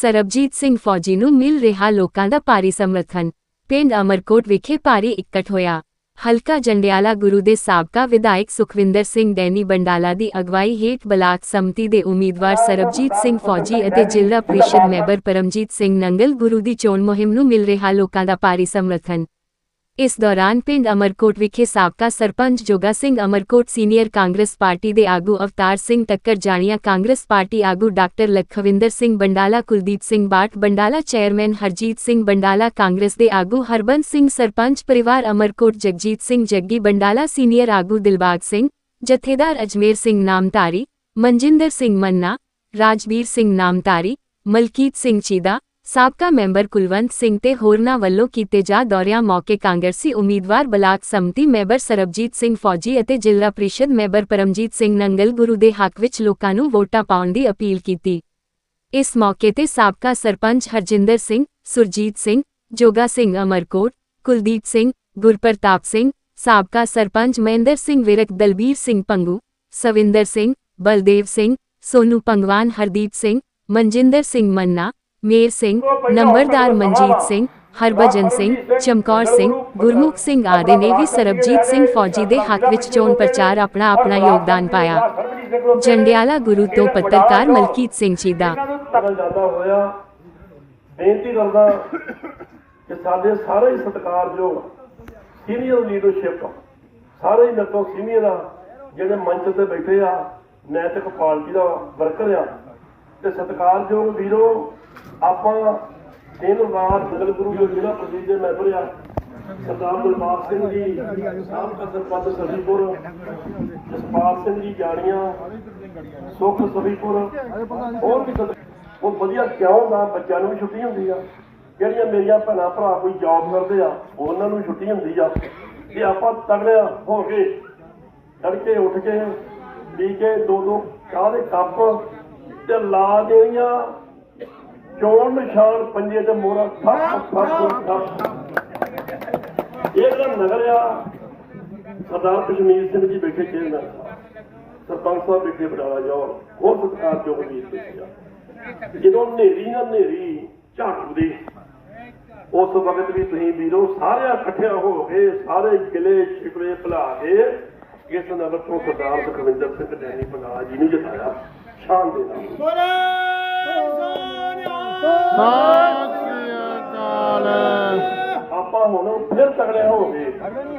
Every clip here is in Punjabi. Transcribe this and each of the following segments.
ਸਰਬਜੀਤ ਸਿੰਘ ਫੌਜੀ ਨੂੰ ਮਿਲ ਰਿਹਾ ਲੋਕਾਂ ਦਾ ਭਾਰੀ ਸਮਰਥਨ। ਪਿੰਡ ਅਮਰਕੋਟ ਵਿਖੇ ਭਾਰੀ ਇਕੱਠ ਹੋਇਆ। ਹਲਕਾ ਜੰਡਿਆਲਾ ਗੁਰੂ ਦੇ ਸਾਬਕਾ ਵਿਧਾਇਕ ਸੁਖਵਿੰਦਰ ਸਿੰਘ ਡੈਨੀ ਬੰਡਾਲਾ ਦੀ ਅਗਵਾਈ ਹੇਠ ਬਲਾਕ ਸੰਮਤੀ ਦੇ ਉਮੀਦਵਾਰ ਸਰਬਜੀਤ ਸਿੰਘ ਫੌਜੀ ਅਤੇ ਜ਼ਿਲ੍ਹਾ ਪ੍ਰੀਸ਼ਦ ਮੈਂਬਰ ਪਰਮਜੀਤ ਸਿੰਘ ਨੰਗਲ ਗੁਰੂ ਦੀ ਚੋਣ ਮੁਹਿੰਮ ਨੂੰ ਮਿਲ ਰਿਹਾ ਲੋਕਾਂ ਦਾ ਭਾਰੀ ਸਮਰਥਨ। ਇਸ ਦੌਰਾਨ ਪਿੰਡ ਅਮਰਕੋਟ ਵਿਖੇ ਸਾਬਕਾ ਸਰਪੰਚ ਜੋਗਾ ਸਿੰਘ ਅਮਰਕੋਟ ਸੀਨੀਅਰ ਕਾਂਗਰਸ ਪਾਰਟੀ ਦੇ ਆਗੂ ਅਵਤਾਰ ਸਿੰਘ ਟੱਕਰ ਜਾਣੀਆਂ ਕਾਂਗਰਸ ਪਾਰਟੀ ਆਗੂ ਡਾਕਟਰ ਲਖਵਿੰਦਰ ਸਿੰਘ ਬੰਡਾਲਾ ਕੁਲਦੀਪ ਸਿੰਘ ਬਾਟ ਬੰਡਾਲਾ ਚੇਅਰਮੈਨ ਹਰਜੀਤ ਸਿੰਘ ਬੰਡਾਲਾ ਕਾਂਗਰਸ ਦੇ ਆਗੂ ਹਰਬੰਸ ਸਿੰਘ ਸਰਪੰਚ ਪਰਿਵਾਰ ਅਮਰਕੋਟ ਜਗਜੀਤ ਸਿੰਘ ਜੱਗੀ ਬੰਡਾਲਾ ਸੀਨੀਅਰ ਆਗੂ ਦਿਲਬਾਗ ਸਿੰਘ ਜਥੇਦਾਰ ਅਜਮੇਰ ਸਿੰਘ ਨਾਮਧਾਰੀ ਮਨਜਿੰਦਰ ਸਿੰਘ ਮੰਨਾ ਰਾਜਵੀਰ ਸਿੰਘ ਨਾਮਧਾਰੀ ਮਲਕੀਤ ਸਿੰਘ ਚੀਦਾ ਸਾਬਕਾ ਮੈਂਬਰ ਕੁਲਵੰਤ ਸਿੰਘ ਤੇ ਹੋਰਨਾਂ ਵੱਲੋਂ ਕੀਤੇ ਜਾ ਦੌਰਿਆਂ ਮੌਕੇ ਕਾਂਗਰਸੀ ਉਮੀਦਵਾਰ ਬਲਾਕ ਸੰਮਤੀ ਮੈਂਬਰ ਸਰਬਜੀਤ ਸਿੰਘ ਫੌਜੀ ਅਤੇ ਜ਼ਿਲ੍ਹਾ ਪ੍ਰੀਸ਼ਦ ਮੈਂਬਰ ਪਰਮਜੀਤ ਸਿੰਘ ਨੰਗਲ ਗੁਰੂ ਦੇ ਹੱਕ ਵਿੱਚ ਲੋਕਾਂ ਨੂੰ ਵੋਟਾਂ ਪਾਉਣ ਦੀ ਅਪੀਲ ਕੀਤੀ। ਇਸ ਮੌਕੇ ਤੇ ਸਾਬਕਾ ਸਰਪੰਚ ਹਰਜਿੰਦਰ ਸਿੰਘ, ਸੁਰਜੀਤ ਸਿੰਘ, ਜੋਗਾ ਸਿੰਘ ਅਮਰਕੋਟ ਕੁਲਦੀਪ ਸਿੰਘ, ਗੁਰਪ੍ਰਤਾਪ ਸਿੰਘ, ਸਾਬਕਾ ਸਰਪੰਚ ਮਹਿੰਦਰ ਸਿੰਘ ਵਿਰਕ, ਦਲਬੀਰ ਸਿੰਘ ਪੰਗੂ, ਸਵਿੰਦਰ ਸਿੰਘ, ਬਲਦੇਵ ਸਿੰਘ, ਸੋਨੂ ਪੰਗਵਾਨ, ਹਰਦੀਪ ਸਿੰਘ, ਮਨਜਿੰਦਰ ਸਿੰਘ ਮੰਨਾ ਮੇਰ ਸਿੰਘ ਨੰਬਰਦਾਰ ਮਨਜੀਤ ਸਿੰਘ ਹਰਭਜਨ ਸਿੰਘ ਚਮਕੌਰ ਸਿੰਘ ਗੁਰਮੁਖ ਸਿੰਘ ਆਦਿ ਨੇ ਵੀ ਸਰਬਜੀਤ ਸਿੰਘ ਫੌਜੀ ਦੇ ਹੱਕ ਵਿੱਚ ਚੋਣ ਪ੍ਰਚਾਰ ਆਪਣਾ ਆਪਣਾ ਯੋਗਦਾਨ ਪਾਇਆ। ਜੰਡਿਆਲਾ ਗੁਰੂ ਤੋਂ ਪੱਤਰਕਾਰ ਮਲਕੀਤ ਸਿੰਘ ਜਾਂਦਾ ਹੋਇਆ ਬੇਨਤੀ ਕਰਦਾ ਕਿ ਸਾਡੇ ਸਾਰੇ ਹੀ ਸਤਿਕਾਰਯੋਗ ਸੀਨੀਅਰ ਲੀਡਰਸ਼ਿਪ ਸਾਰੇ ਹੀ ਮੇਰੇ ਤੋਂ ਸੀਨੀਅਰ ਆ ਜਿਹੜੇ ਮੰਚ ਤੇ ਬੈਠੇ ਆ ਨੈਤਿਕ ਪਾਰਟੀ ਦਾ ਵਰਕਰ ਆ ਤੇ ਸਤਿਕਾਰਯੋਗ ਵੀਰੋ ਆਪਾਂ ਦਿਨ ਰਾਤ ਨਗਰ ਗੁਰੂ ਦੇ ਜ਼ਿਲ੍ਹਾ ਪ੍ਰਸੀਦ ਦੇ ਮੈਂਬਰ ਆ, ਸਰਦਾਰ ਗੁਰਬਾਜ ਸਿੰਘ ਜੀ ਸਾਬਕਾ ਸਰਪੰਚ ਸਰਦੀਪੁਰ ਜਸਪਾਲ ਸਿੰਘ ਜੀ ਜਾਣੀਆਂ, ਸੁਖ ਸਭੀਪੁਰ, ਹੋਰ ਵੀ ਉਹ ਵਧੀਆ ਕਿਉਂ ਨਾ ਬੱਚਿਆਂ ਨੂੰ ਵੀ ਛੁੱਟੀ ਹੁੰਦੀ ਆ? ਜਿਹੜੀਆਂ ਮੇਰੀਆਂ ਭੈਣਾਂ ਭਰਾ ਕੋਈ ਜੌਬ ਕਰਦੇ ਆ, ਉਹਨਾਂ ਨੂੰ ਛੁੱਟੀ ਹੁੰਦੀ ਆ। ਤੇ ਆਪਾਂ ਤਗੜੇ ਹੋ ਕੇ ਤੜਕੇ ਉੱਠ ਕੇ, ਪੀ ਕੇ ਦੋ ਦੋ ਚਾਹ ਦੇ ਕੱਪ ਤੇ ਲਾ ਦੇਣੀਆਂ ਚੋਣ ਨਿਸ਼ਾਨ ਪੰਜੇ ਤੇ ਮੋਰਾ ਠੱਪ ਠੱਪ ਠੱਪ ਇਹ ਜਿਹੜਾ ਨਗਰ ਆ ਸਰਦਾਰ ਕਸ਼ਮੀਰ ਸਿੰਘ ਜੀ ਬੈਠੇ ਚੇਅਰਮੈਨ ਸਰਪੰਚ ਸਾਹਿਬ ਬੈਠੇ ਬਡਾਲਾ ਹੋਰ ਸਤਿਕਾਰਯੋਗ ਵੀਰ ਬੈਠੇ ਆ। ਜਦੋਂ ਹਨੇਰੀ ਨਾ ਹਨੇਰੀ ਝਾੜੂਦੀ ਉਸ ਵਕਤ ਵੀ ਤੁਸੀਂ ਵੀਰੋ ਸਾਰੇ ਇਕੱਠਿਆਂ ਹੋ ਕੇ ਸਾਰੇ ਕਿਲੇ ਛਿਪਰੇ ਭੁਲਾ ਕੇ ਇਸ ਨਗਰ ਤੋਂ ਸਰਦਾਰ ਸੁਖਵਿੰਦਰ ਸਿੰਘ ਡੈਨੀ ਬਣਾ ਜੀ ਨੂੰ ਜਿਤਾਇਆ। ਸ਼ਾਨ ਦੇ ਨਾਲ। ਆਪਾਂ ਹੁਣ ਫਿਰ ਤਗੜੇ ਹੋ ਗਏ।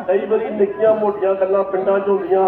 ਕਈ ਵਾਰੀ ਨਿੱਕੀਆਂ ਮੋਟੀਆਂ ਗੱਲਾਂ ਪਿੰਡਾਂ 'ਚ ਹੁੰਦੀਆਂ।